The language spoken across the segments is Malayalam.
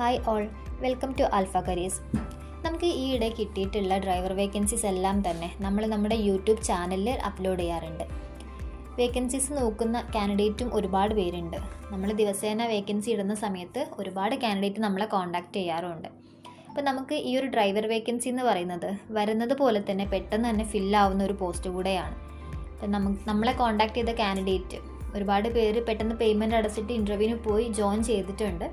Hi all welcome to Alpha careers നമുക്ക് ഈയിടെ കിട്ടിയിട്ടുള്ള ഡ്രൈവർ വേക്കൻസീസ് എല്ലാം തന്നെ നമ്മൾ നമ്മുടെ യൂട്യൂബ് ചാനലിൽ അപ്ലോഡ് ചെയ്യാറുണ്ട്. വേക്കൻസീസ് നോക്കുന്ന കാൻഡിഡേറ്റും ഒരുപാട് പേരുണ്ട്. നമ്മൾ ദിവസേന വേക്കൻസി ഇടുന്ന സമയത്ത് ഒരുപാട് കാൻഡിഡേറ്റ് നമ്മളെ കോൺടാക്റ്റ് ചെയ്യാറുണ്ട്. അപ്പോൾ നമുക്ക് ഈ ഒരു ഡ്രൈവർ വേക്കൻസി എന്ന് പറയുന്നത് വരുന്നത് പോലെ തന്നെ പെട്ടെന്ന് തന്നെ ഫില്ലാവുന്ന ഒരു പോസ്റ്റ് കൂടെയാണ്. അപ്പം നമുക്ക് നമ്മളെ കോൺടാക്ട് ചെയ്ത കാൻഡിഡേറ്റ് ഒരുപാട് പേര് പെട്ടെന്ന് പേയ്മെന്റ് അടച്ചിട്ട് ഇന്റർവ്യൂവിന് പോയി ജോയിൻ ചെയ്തിട്ടുണ്ട്.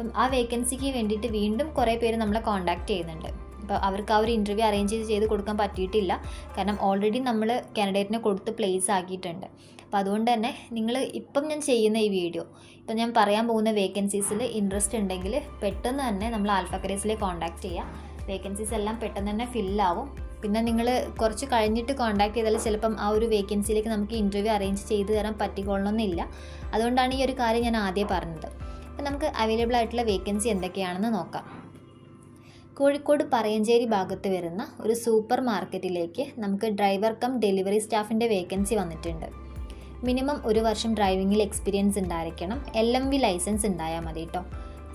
അപ്പം ആ വേക്കൻസിക്ക് വേണ്ടിയിട്ട് വീണ്ടും കുറേ പേര് നമ്മളെ കോൺടാക്ട് ചെയ്യുന്നുണ്ട്. അപ്പോൾ അവർക്ക് ആ ഒരു ഇന്റർവ്യൂ അറേഞ്ച് ചെയ്ത് ചെയ്ത് കൊടുക്കാൻ പറ്റിയിട്ടില്ല. കാരണം ഓൾറെഡി നമ്മൾ കാൻഡിഡേറ്റിനെ കൊടുത്ത് പ്ലേസ് ആക്കിയിട്ടുണ്ട്. അപ്പോൾ അതുകൊണ്ട് തന്നെ നിങ്ങൾ ഇപ്പം ഞാൻ ചെയ്യുന്ന ഈ വീഡിയോ ഇപ്പം ഞാൻ പറയാൻ പോകുന്ന വേക്കൻസീസിൽ ഇൻട്രസ്റ്റ് ഉണ്ടെങ്കിൽ പെട്ടെന്ന് തന്നെ നമ്മൾ ആൽഫക്കരേസിലെ കോൺടാക്ട് ചെയ്യുക വേക്കൻസീസ് എല്ലാം പെട്ടെന്ന് തന്നെ ഫില്ലാവും പിന്നെ നിങ്ങൾ കുറച്ച് കഴിഞ്ഞിട്ട് കോൺടാക്ട് ചെയ്താൽ ചിലപ്പം ആ ഒരു വേക്കൻസിയിലേക്ക് നമുക്ക് ഇന്റർവ്യൂ അറേഞ്ച് ചെയ്ത് തരാൻ പറ്റിക്കൊള്ളണമെന്നില്ല. അതുകൊണ്ടാണ് ഈ ഒരു കാര്യം ഞാൻ ആദ്യം പറഞ്ഞത്. അപ്പം നമുക്ക് അവൈലബിൾ ആയിട്ടുള്ള വേക്കൻസി എന്തൊക്കെയാണെന്ന് നോക്കാം. കോഴിക്കോട് പറയഞ്ചേരി ഭാഗത്ത് വരുന്ന ഒരു സൂപ്പർ മാർക്കറ്റിലേക്ക് നമുക്ക് ഡ്രൈവർ കം ഡെലിവറി സ്റ്റാഫിന്റെ വേക്കൻസി വന്നിട്ടുണ്ട്. മിനിമം ഒരു വർഷം ഡ്രൈവിങ്ങിൽ എക്സ്പീരിയൻസ് ഉണ്ടായിരിക്കണം. എൽ എം വി ലൈസൻസ് ഉണ്ടായാൽ മതി കേട്ടോ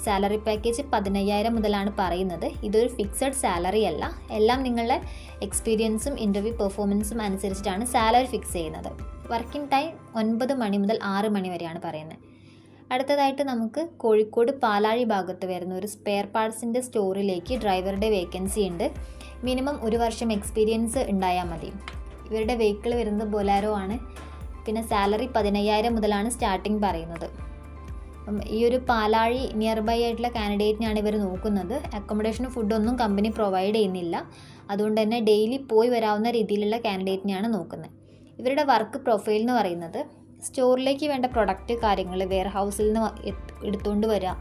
സാലറി പാക്കേജ് പതിനയ്യായിരം മുതലാണ് പറയുന്നത്. ഇതൊരു ഫിക്സഡ് സാലറി അല്ല. എല്ലാം നിങ്ങളുടെ എക്സ്പീരിയൻസും ഇന്റർവ്യൂ പെർഫോമൻസും അനുസരിച്ചിട്ടാണ് സാലറി ഫിക്സ് ചെയ്യുന്നത്. വർക്കിംഗ് ടൈം ഒൻപത് മണി മുതൽ ആറ് മണി വരെയാണ് പറയുന്നത്. അടുത്തതായിട്ട് നമുക്ക് കോഴിക്കോട് പാലാഴി ഭാഗത്ത് വരുന്ന ഒരു സ്പെയർ പാർട്സിന്റെ സ്റ്റോറിലേക്ക് ഡ്രൈവറുടെ വേക്കൻസി ഉണ്ട്. മിനിമം ഒരു വർഷം എക്സ്പീരിയൻസ് ഉണ്ടായാൽ മതി. ഇവരുടെ വെഹിക്കിൾ വരുന്നത് ബൊലാരോ ആണ്. പിന്നെ സാലറി പതിനയ്യായിരം മുതലാണ് സ്റ്റാർട്ടിങ് പറയുന്നത്. ഈ ഒരു പാലാഴി നിയർ ബൈ ആയിട്ടുള്ള കാൻഡിഡേറ്റിനാണ് ഇവർ നോക്കുന്നത്. അക്കോമഡേഷനും ഫുഡൊന്നും കമ്പനി പ്രൊവൈഡ് ചെയ്യുന്നില്ല. അതുകൊണ്ട് തന്നെ ഡെയിലി പോയി വരാവുന്ന രീതിയിലുള്ള കാൻഡിഡേറ്റിനെയാണ് നോക്കുന്നത്. ഇവരുടെ വർക്ക് പ്രൊഫൈൽ എന്ന് പറയുന്നത് സ്റ്റോറിലേക്ക് വേണ്ട പ്രൊഡക്റ്റ് കാര്യങ്ങൾ വെയർ ഹൗസിൽ നിന്ന് എടുത്തുകൊണ്ട് വരിക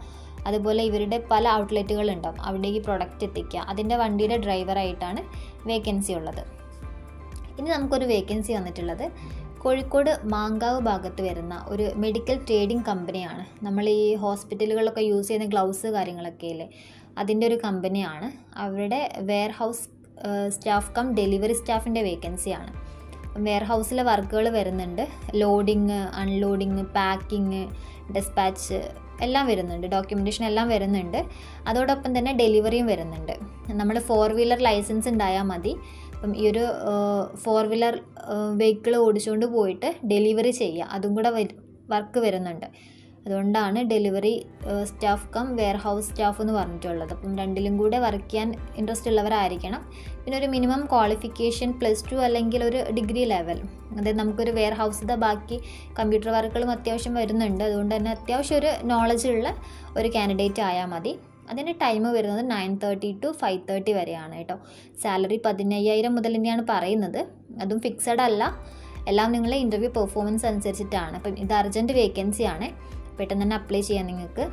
അതുപോലെ ഇവരുടെ പല ഔട്ട്ലെറ്റുകൾ ഉണ്ടാവും. അവിടേക്ക് പ്രൊഡക്റ്റ് എത്തിക്കുക അതിന്റെ വണ്ടിയുടെ ഡ്രൈവറായിട്ടാണ് വേക്കൻസി ഉള്ളത്. ഇനി നമുക്കൊരു വേക്കൻസി വന്നിട്ടുള്ളത്. കോഴിക്കോട് മാങ്കാവ് ഭാഗത്ത് വരുന്ന ഒരു മെഡിക്കൽ ട്രേഡിംഗ് കമ്പനിയാണ് നമ്മൾ ഈ ഹോസ്പിറ്റലുകളൊക്കെ യൂസ് ചെയ്യുന്ന ഗ്ലൗസ് കാര്യങ്ങളൊക്കെ ഇല്ലേ? അതിന്റെ ഒരു കമ്പനിയാണ് അവരുടെ warehouse staff cum delivery സ്റ്റാഫിന്റെ വേക്കൻസിയാണ് വെയർ ഹൗസിലെ വർക്കുകൾ വരുന്നുണ്ട്. ലോഡിങ് അൺലോഡിങ് പാക്കിങ് ഡെസ്പാച്ച് എല്ലാം വരുന്നുണ്ട്. ഡോക്യുമെന്റേഷൻ എല്ലാം വരുന്നുണ്ട്. അതോടൊപ്പം തന്നെ ഡെലിവറിയും വരുന്നുണ്ട്. നമ്മൾ ഫോർ വീലർ ലൈസൻസ് ഉണ്ടായാൽ മതി. അപ്പം ഈ ഒരു ഫോർ വീലർ വെഹിക്കിൾ ഓടിച്ചുകൊണ്ട് പോയിട്ട് ഡെലിവറി ചെയ്യുക അതും കൂടെ വർക്ക് വരുന്നുണ്ട്. അതുകൊണ്ടാണ് delivery staff cum warehouse staff എന്ന് പറഞ്ഞിട്ടുള്ളത്. അപ്പം രണ്ടിലും കൂടെ വർക്ക് ചെയ്യാൻ ഇൻട്രസ്റ്റ് ഉള്ളവരായിരിക്കണം. പിന്നെ ഒരു മിനിമം ക്വാളിഫിക്കേഷൻ പ്ലസ് ടു അല്ലെങ്കിൽ ഒരു ഡിഗ്രി ലെവൽ അതായത് നമുക്കൊരു വെയർ ഹൗസിന്റെ ബാക്കി കമ്പ്യൂട്ടർ വർക്കുകളും അത്യാവശ്യം വരുന്നുണ്ട്. അതുകൊണ്ട് തന്നെ അത്യാവശ്യം ഒരു നോളജ് ഉള്ള ഒരു കാൻഡിഡേറ്റ് ആയാൽ മതി. അതിന്റെ ടൈം വരുന്നത് nine thirty to five thirty വരെയാണ് കേട്ടോ സാലറി പതിനയ്യായിരം മുതൽ തന്നെയാണ് പറയുന്നത്. അതും ഫിക്സഡ് അല്ല. എല്ലാം നിങ്ങളെ ഇന്റർവ്യൂ പെർഫോമൻസ് അനുസരിച്ചിട്ടാണ്. അപ്പം ഇത് അർജന്റ് വേക്കൻസി ആണ്. പെട്ടെന്ന് തന്നെ അപ്ലൈ ചെയ്യാം നിങ്ങൾക്ക്.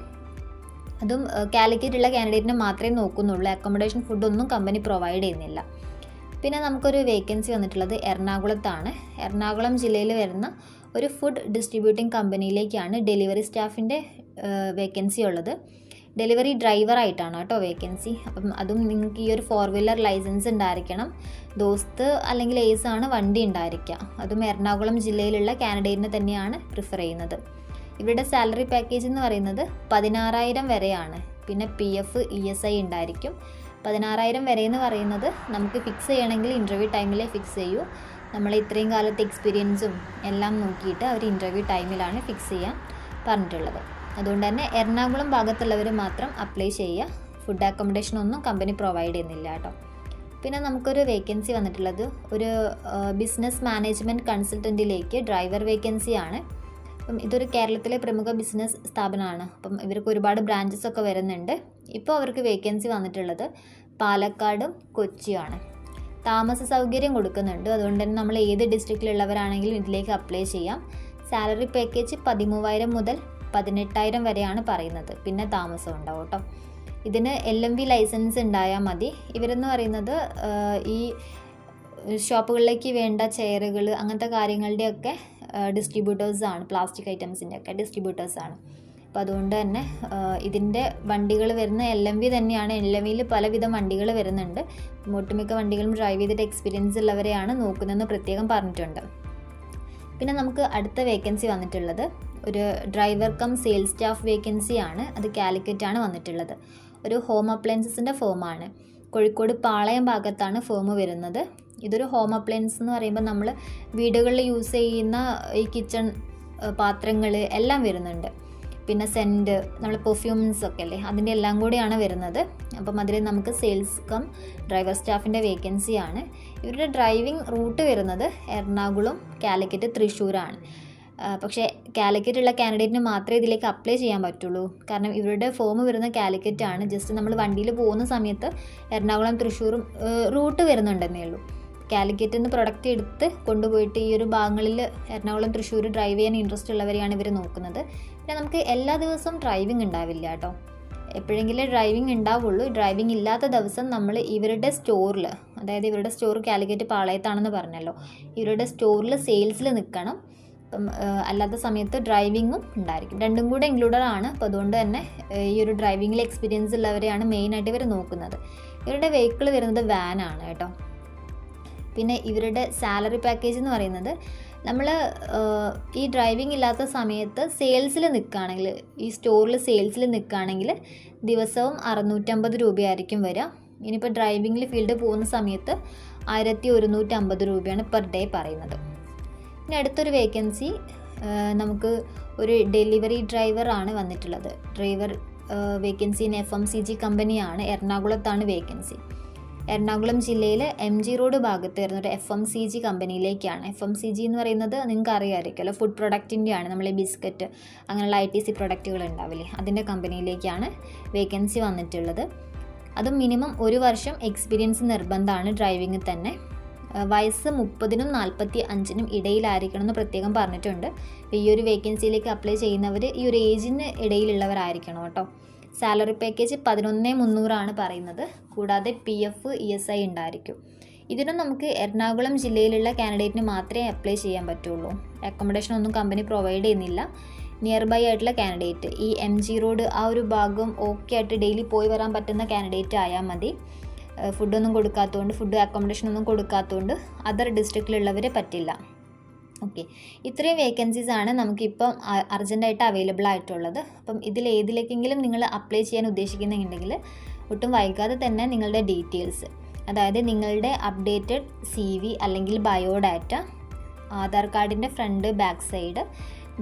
അതും കാലിക്കറ്റ് ഉള്ള കാൻഡിഡേറ്റിനെ മാത്രമേ നോക്കുന്നുള്ളൂ. അക്കോമഡേഷൻ ഫുഡൊന്നും കമ്പനി പ്രൊവൈഡ് ചെയ്യുന്നില്ല. പിന്നെ നമുക്കൊരു വേക്കൻസി വന്നിട്ടുള്ളത് എറണാകുളത്താണ്. എറണാകുളം ജില്ലയിൽ വരുന്ന ഒരു ഫുഡ് ഡിസ്ട്രിബ്യൂട്ടിംഗ് കമ്പനിയിലേക്കാണ് ഡെലിവറി സ്റ്റാഫിന്റെ വേക്കൻസി ഉള്ളത്. ഡെലിവറി ഡ്രൈവർ ആയിട്ടാണ് കേട്ടോ വേക്കൻസി അപ്പം അതും നിങ്ങൾക്ക് ഈ ഒരു ഫോർ വീലർ ലൈസൻസ് ഉണ്ടായിരിക്കണം. ദോസ്ത് അല്ലെങ്കിൽ ഏസാണ് വണ്ടി ഉണ്ടായിരിക്കുക. അതും എറണാകുളം ജില്ലയിലുള്ള കാനഡേറ്റിനെ തന്നെയാണ് പ്രിഫർ ചെയ്യുന്നത്. ഇവരുടെ സാലറി പാക്കേജ് എന്ന് പറയുന്നത് പതിനാറായിരം വരെയാണ്. പിന്നെ P F E S I ഉണ്ടായിരിക്കും. പതിനാറായിരം വരെ എന്ന് പറയുന്നത് നമുക്ക് ഫിക്സ് ചെയ്യണമെങ്കിൽ ഇന്റർവ്യൂ ടൈമിലേ ഫിക്സ് ചെയ്യൂ. നമ്മൾ ഇത്രയും കാലത്തെ എക്സ്പീരിയൻസും എല്ലാം നോക്കിയിട്ട് അവർ ഇന്റർവ്യൂ ടൈമിലാണ് ഫിക്സ് ചെയ്യാൻ പറഞ്ഞിട്ടുള്ളത്. അതുകൊണ്ട് തന്നെ എറണാകുളം ഭാഗത്തുള്ളവർ മാത്രം അപ്ലൈ ചെയ്യുക. ഫുഡ് അക്കോമഡേഷൻ ഒന്നും കമ്പനി പ്രൊവൈഡ് ചെയ്യുന്നില്ല കേട്ടോ. പിന്നെ നമുക്കൊരു വേക്കൻസി വന്നിട്ടുള്ളത്. ഒരു ബിസിനസ് മാനേജ്മെന്റ് കൺസൾട്ടന്റിലേക്ക് ഡ്രൈവർ വേക്കൻസിയാണ് അപ്പം ഇതൊരു കേരളത്തിലെ പ്രമുഖ ബിസിനസ് സ്ഥാപനമാണ്. അപ്പം ഇവർക്ക് ഒരുപാട് ബ്രാഞ്ചസ് ഒക്കെ വരുന്നുണ്ട്. ഇപ്പോൾ അവർക്ക് വേക്കൻസി വന്നിട്ടുള്ളത് പാലക്കാടും കൊച്ചിയുമാണ്. താമസ സൗകര്യം കൊടുക്കുന്നുണ്ട്. അതുകൊണ്ട് തന്നെ നമ്മൾ ഏത് ഡിസ്ട്രിക്റ്റിലുള്ളവരാണെങ്കിലും ഇതിലേക്ക് അപ്ലൈ ചെയ്യാം. സാലറി പാക്കേജ് പതിമൂവായിരം മുതൽ പതിനെട്ടായിരം വരെയാണ് പറയുന്നത്. പിന്നെ താമസം ഉണ്ടാവും കേട്ടോ. ഇതിന് എൽ എം വി ലൈസൻസ് ഉണ്ടായാൽ മതി. ഇവരെന്ന് പറയുന്നത് ഈ ഷോപ്പുകളിലേക്ക് വേണ്ട ചെയറുകൾ അങ്ങനത്തെ കാര്യങ്ങളുടെയൊക്കെ ഡിസ്ട്രിബ്യൂട്ടേഴ്സാണ് പ്ലാസ്റ്റിക് ഐറ്റംസിന്റെ ഒക്കെ ഡിസ്ട്രിബ്യൂട്ടേഴ്സാണ് അപ്പോൾ അതുകൊണ്ട് തന്നെ ഇതിന്റെ വണ്ടികൾ വരുന്ന എൽ എം വി തന്നെയാണ്. എൽ എം വിയിൽ പലവിധം വണ്ടികൾ വരുന്നുണ്ട്. ഒട്ടുമിക്ക വണ്ടികളും ഡ്രൈവ് ചെയ്തിട്ട് എക്സ്പീരിയൻസ് ഉള്ളവരെയാണ് നോക്കുന്നതെന്ന് പ്രത്യേകം പറഞ്ഞിട്ടുണ്ട്. പിന്നെ നമുക്ക് അടുത്ത വേക്കൻസി വന്നിട്ടുള്ളത്. ഒരു driver cum sales staff vacancy ആണ്. അത് കാലിക്കറ്റാണ് വന്നിട്ടുള്ളത്. ഒരു ഹോം അപ്ലയൻസസിന്റെ ഫോമാണ് കോഴിക്കോട് പാളയം ഭാഗത്താണ് ഫോം വരുന്നത്. ഇതൊരു ഹോം അപ്ലയൻസ് എന്ന് പറയുമ്പോൾ നമ്മൾ വീടുകളിൽ യൂസ് ചെയ്യുന്ന ഈ കിച്ചൺ പാത്രങ്ങൾ എല്ലാം വരുന്നുണ്ട്. പിന്നെ സെന്റ് നമ്മൾ പെർഫ്യൂംസ് ഒക്കെ അല്ലേ അതിന്റെ എല്ലാം കൂടിയാണ് വരുന്നത്. അപ്പം അതിൽ നമുക്ക് സെയിൽസ് കം ഡ്രൈവർ സ്റ്റാഫിന്റെ വേക്കൻസി ആണ്. ഇവരുടെ ഡ്രൈവിംഗ് റൂട്ട് വരുന്നത് എറണാകുളം കാലിക്കറ്റ് തൃശ്ശൂരാണ്. പക്ഷേ കാലിക്കറ്റ് ഉള്ള കാൻഡിഡേറ്റിന് മാത്രമേ ഇതിലേക്ക് അപ്ലൈ ചെയ്യാൻ പറ്റുള്ളൂ. കാരണം ഇവരുടെ ഫോം വരുന്ന കാലിക്കറ്റ് ആണ്. ജസ്റ്റ് നമ്മൾ വണ്ടിയിൽ പോകുന്ന സമയത്ത് എറണാകുളം തൃശ്ശൂരും റൂട്ട് വരുന്നുണ്ടെന്നേ ഉള്ളൂ. കാലിക്കറ്റ് നിന്ന് പ്രൊഡക്റ്റ് എടുത്ത് കൊണ്ടുപോയിട്ട് ഈ ഒരു ഭാഗങ്ങളിൽ എറണാകുളം തൃശ്ശൂർ ഡ്രൈവ് ചെയ്യാൻ ഇൻട്രസ്റ്റ് ഉള്ളവരെയാണ് ഇവർ നോക്കുന്നത്. പിന്നെ നമുക്ക് എല്ലാ ദിവസവും ഡ്രൈവിംഗ് ഉണ്ടാവില്ല കേട്ടോ. എപ്പോഴെങ്കിലും ഡ്രൈവിംഗ് ഉണ്ടാവുള്ളൂ. ഡ്രൈവിംഗ് ഇല്ലാത്ത ദിവസം നമ്മൾ ഇവരുടെ സ്റ്റോറിൽ അതായത് ഇവരുടെ സ്റ്റോർ കാലിക്കറ്റ് പാളയത്താണെന്ന് പറഞ്ഞല്ലോ ഇവരുടെ സ്റ്റോറിൽ സെയിൽസിൽ നിൽക്കണം അല്ലാത്ത സമയത്ത് ഡ്രൈവിങ്ങും ഉണ്ടായിരിക്കും. രണ്ടും കൂടെ ഇൻക്ലൂഡഡ് ആണ്. അപ്പോൾ അതുകൊണ്ട് തന്നെ ഈ ഒരു ഡ്രൈവിങ്ങിൽ എക്സ്പീരിയൻസ് ഉള്ളവരെയാണ് മെയിനായിട്ട് ഇവർ നോക്കുന്നത്. ഇവരുടെ വെഹിക്കിൾ വരുന്നത് വാനാണ് കേട്ടോ. പിന്നെ ഇവരുടെ സാലറി പാക്കേജ് എന്ന് പറയുന്നത് നമ്മൾ ഈ ഡ്രൈവിംഗ് ഇല്ലാത്ത സമയത്ത് സെയിൽസിൽ നിൽക്കുകയാണെങ്കിൽ ഈ സ്റ്റോറിൽ സെയിൽസിൽ നിൽക്കുകയാണെങ്കിൽ ദിവസവും അറുന്നൂറ്റമ്പത് രൂപയായിരിക്കും വരിക. ഇനിയിപ്പോൾ ഡ്രൈവിങ്ങിൽ ഫീൽഡ് പോകുന്ന സമയത്ത് ആയിരത്തി ഒരുന്നൂറ്റമ്പത് രൂപയാണ് പെർ ഡേ പറയുന്നത്. ഇനി അടുത്തൊരു വേക്കൻസി നമുക്ക് ഒരു ഡെലിവറി ഡ്രൈവറാണ് വന്നിട്ടുള്ളത്. Driver vacancy in F M C G കമ്പനിയാണ്. എറണാകുളത്താണ് വേക്കൻസി. എറണാകുളം ജില്ലയിൽ എം ജി റോഡ് ഭാഗത്ത് വരുന്ന ഒരു എഫ് എം സി ജി കമ്പനിയിലേക്കാണ്. എഫ് എം സി ജി എന്ന് പറയുന്നത് നിങ്ങൾക്ക് അറിയാമായിരിക്കുമല്ലോ ഫുഡ് പ്രൊഡക്റ്റിന്റെ ആണ്. നമ്മൾ ബിസ്ക്കറ്റ് അങ്ങനെയുള്ള ഐ ടി സി പ്രൊഡക്റ്റുകൾ ഉണ്ടാവില്ലേ? അതിന്റെ കമ്പനിയിലേക്കാണ് വേക്കൻസി വന്നിട്ടുള്ളത്. അതും മിനിമം ഒരു വർഷം എക്സ്പീരിയൻസ് നിർബന്ധമാണ് ഡ്രൈവിങ്ങിൽ തന്നെ. വയസ്സ് മുപ്പതിനും നാൽപ്പത്തി അഞ്ചിനും ഇടയിലായിരിക്കണം എന്ന് പ്രത്യേകം പറഞ്ഞിട്ടുണ്ട്. ഈ ഒരു വേക്കൻസിയിലേക്ക് അപ്ലൈ ചെയ്യുന്നവർ ഈ ഒരു ഏജിന് ഇടയിലുള്ളവരായിരിക്കണം കേട്ടോ. സാലറി പാക്കേജ് പതിനൊന്ന് മുന്നൂറാണ് പറയുന്നത്. കൂടാതെ P F E S I ഉണ്ടായിരിക്കും. ഇതിനും നമുക്ക് എറണാകുളം ജില്ലയിലുള്ള കാൻഡിഡേറ്റിന് മാത്രമേ അപ്ലൈ ചെയ്യാൻ പറ്റുള്ളൂ. അക്കോമഡേഷൻ ഒന്നും കമ്പനി പ്രൊവൈഡ് ചെയ്യുന്നില്ല. നിയർ ബൈ ആയിട്ടുള്ള കാൻഡിഡേറ്റ് ഈ എം ജി റോഡ് ആ ഒരു ഭാഗം ഓക്കെ ആയിട്ട് ഡെയിലി പോയി വരാൻ പറ്റുന്ന കാൻഡിഡേറ്റ് ആയാൽ മതി. ഫുഡൊന്നും കൊടുക്കാത്തതുകൊണ്ട് ഫുഡ് അക്കോമഡേഷൻ ഒന്നും കൊടുക്കാത്തതുകൊണ്ട് അതർ ഡിസ്ട്രിക്റ്റിലുള്ളവരെ പറ്റില്ല. ഓക്കെ ഇത്രയും വേക്കൻസീസ് ആണ് നമുക്കിപ്പം അർജന്റായിട്ട് അവൈലബിൾ ആയിട്ടുള്ളത്. അപ്പം ഇതിൽ ഏതിലേക്കെങ്കിലും നിങ്ങൾ അപ്ലൈ ചെയ്യാൻ ഉദ്ദേശിക്കുന്നുണ്ടെങ്കിൽ ഒട്ടും വൈകാതെ തന്നെ നിങ്ങളുടെ ഡീറ്റെയിൽസ് അതായത് നിങ്ങളുടെ അപ്ഡേറ്റഡ് സി വി അല്ലെങ്കിൽ ബയോഡാറ്റ ആധാർ കാർഡിന്റെ ഫ്രണ്ട് ബാക്ക് സൈഡ്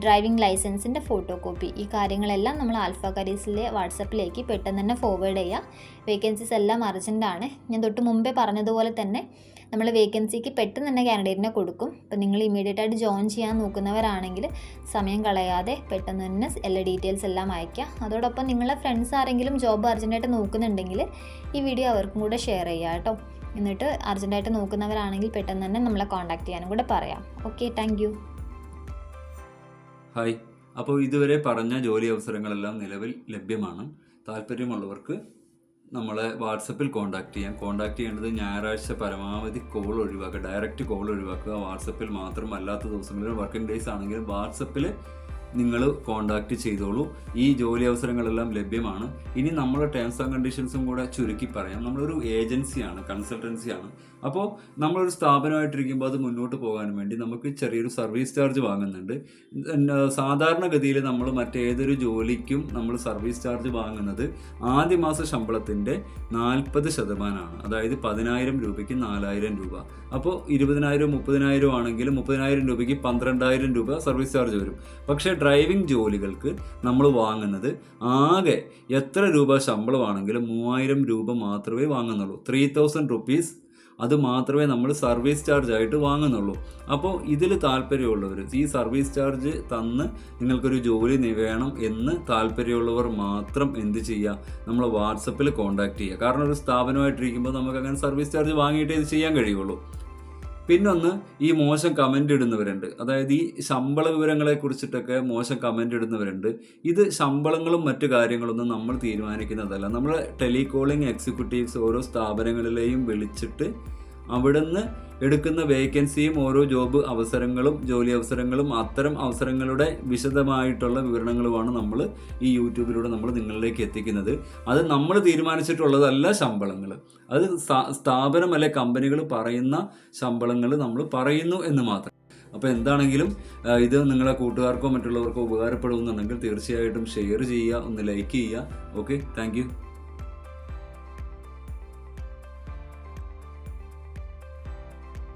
ഡ്രൈവിംഗ് ലൈസൻസിന്റെ ഫോട്ടോ കോപ്പി ഈ കാര്യങ്ങളെല്ലാം നമ്മൾ ആൽഫ കരീസിലെ വാട്സപ്പിലേക്ക് പെട്ടെന്ന് തന്നെ ഫോർവേഡ് ചെയ്യുക. വേക്കൻസീസ് എല്ലാം അർജന്റാണ് ഞാൻ തൊട്ട് മുമ്പേ പറഞ്ഞതുപോലെ തന്നെ നമ്മൾ വേക്കൻസിക്ക് പെട്ടെന്ന് തന്നെ കാൻഡിഡേറ്റിനെ കൊടുക്കും. അപ്പോൾ നിങ്ങൾ ഇമീഡിയറ്റ് ആയിട്ട് ജോയിൻ ചെയ്യാൻ നോക്കുന്നവരാണെങ്കിൽ സമയം കളയാതെ പെട്ടെന്ന് തന്നെ എല്ലാ ഡീറ്റെയിൽസ് എല്ലാം അയയ്ക്കുക. അതോടൊപ്പം നിങ്ങളെ ഫ്രണ്ട്സ് ആരെങ്കിലും ജോബ് അർജന്റായിട്ട് നോക്കുന്നുണ്ടെങ്കിൽ ഈ വീഡിയോ അവർക്കും കൂടെ ഷെയർ ചെയ്യുക കേട്ടോ. എന്നിട്ട് അർജന്റായിട്ട് നോക്കുന്നവരാണെങ്കിൽ പെട്ടെന്ന് തന്നെ നമ്മളെ കോൺടാക്ട് ചെയ്യാനും കൂടെ പറയാം. Okay thank hi. അപ്പോൾ ഇതുവരെ പറഞ്ഞ ജോലി അവസരങ്ങളെല്ലാം നിലവിൽ ലഭ്യമാണ്. താല്പര്യമുള്ളവർക്ക് നമ്മളെ വാട്സപ്പിൽ കോൺടാക്ട് ചെയ്യാം. കോൺടാക്ട് ചെയ്യേണ്ടത് ഞായറാഴ്ച പരമാവധി കോൾ ഒഴിവാക്കുക. ഡയറക്റ്റ് കോൾ ഒഴിവാക്കുക. വാട്സപ്പിൽ മാത്രം അല്ലാത്ത ദിവസങ്ങളിൽ വർക്കിംഗ് ഡേയ്സ് ആണെങ്കിലും വാട്സപ്പിൽ നിങ്ങൾ കോണ്ടാക്ട് ചെയ്തോളൂ. ഈ ജോലി അവസരങ്ങളെല്ലാം ലഭ്യമാണ്. ഇനി നമ്മുടെ ടേംസ് ആൻഡ് കണ്ടീഷൻസും കൂടെ ചുരുക്കി പറയാം. നമ്മളൊരു ഏജൻസിയാണ് കൺസൾട്ടൻസിയാണ് അപ്പോൾ നമ്മളൊരു സ്ഥാപനമായിട്ടിരിക്കുമ്പോൾ അത് മുന്നോട്ട് പോകാൻ വേണ്ടി നമുക്ക് ചെറിയൊരു സർവീസ് ചാർജ് വാങ്ങുന്നുണ്ട്. സാധാരണഗതിയിൽ നമ്മൾ മറ്റേതൊരു ജോലിക്കും നമ്മൾ സർവീസ് ചാർജ് വാങ്ങുന്നത് ആദ്യ മാസ ശമ്പളത്തിന്റെ നാൽപ്പത് ശതമാനമാണ് അതായത് പതിനായിരം രൂപയ്ക്ക് നാലായിരം രൂപ. അപ്പോൾ ഇരുപതിനായിരം മുപ്പതിനായിരം ആണെങ്കിൽ മുപ്പതിനായിരം രൂപയ്ക്ക് പന്ത്രണ്ടായിരം രൂപ സർവീസ് ചാർജ് വരും. പക്ഷേ ഡ്രൈവിംഗ് ജോലികൾക്ക് നമ്മൾ വാങ്ങുന്നത് ആകെ എത്ര രൂപ ശമ്പളമാണെങ്കിലും മൂവായിരം രൂപ മാത്രമേ വാങ്ങുന്നുള്ളൂ. ത്രീ തൗസൻഡ് റുപ്പീസ് അത് മാത്രമേ നമ്മൾ സർവീസ് ചാർജ് ആയിട്ട് വാങ്ങുന്നുള്ളൂ. അപ്പോൾ ഇതിൽ താല്പര്യമുള്ളവർ ഈ സർവീസ് ചാർജ് തന്ന് നിങ്ങൾക്കൊരു ജോലി വേണം എന്ന് താല്പര്യമുള്ളവർ മാത്രം എന്ത് ചെയ്യുക നമ്മൾ വാട്സപ്പിൽ കോൺടാക്ട് ചെയ്യുക കാരണം ഒരു സ്ഥാപനമായിട്ടിരിക്കുമ്പോൾ നമുക്ക് അങ്ങനെ സർവീസ് ചാർജ് വാങ്ങിയിട്ടേ ഇത് ചെയ്യാൻ കഴിയുള്ളൂ. പിന്നൊന്ന് ഈ മോശം കമന്റ് ഇടുന്നവരുണ്ട്. അതായത് ഈ ശമ്പള വിവരങ്ങളെ കുറിച്ചിട്ടൊക്കെ മോശം കമന്റ് ഇടുന്നവരുണ്ട്. ഇത് ശമ്പളങ്ങളും മറ്റു കാര്യങ്ങളൊന്നും നമ്മൾ തീരുമാനിക്കുന്നതല്ല. നമ്മൾ ടെലികോളിംഗ് എക്സിക്യൂട്ടീവ്സ് ഓരോ സ്ഥാപനങ്ങളിലെയും വിളിച്ചിട്ട് അവിടുന്ന് എടുക്കുന്ന വേക്കൻസിയും ഓരോ ജോബ് അവസരങ്ങളും ജോലി അവസരങ്ങളും അത്തരം അവസരങ്ങളുടെ വിശദമായിട്ടുള്ള വിവരണങ്ങളുമാണ് നമ്മൾ ഈ യൂട്യൂബിലൂടെ നമ്മൾ നിങ്ങളിലേക്ക് എത്തിക്കുന്നത്. അത് നമ്മൾ തീരുമാനിച്ചിട്ടുള്ളതല്ല ശമ്പളങ്ങൾ അത് സ്ഥാ- സ്ഥാപനം അല്ലെ കമ്പനികൾ പറയുന്ന ശമ്പളങ്ങൾ നമ്മൾ പറയുന്നു എന്ന് മാത്രം. അപ്പോൾ എന്താണെങ്കിലും ഇത് നിങ്ങളെ കൂട്ടുകാർക്കോ മറ്റുള്ളവർക്കോ ഉപകാരപ്പെടുമെന്നുണ്ടെങ്കിൽ തീർച്ചയായിട്ടും ഷെയർ ചെയ്യുക ഒന്ന് ലൈക്ക് ചെയ്യുക. Okay thank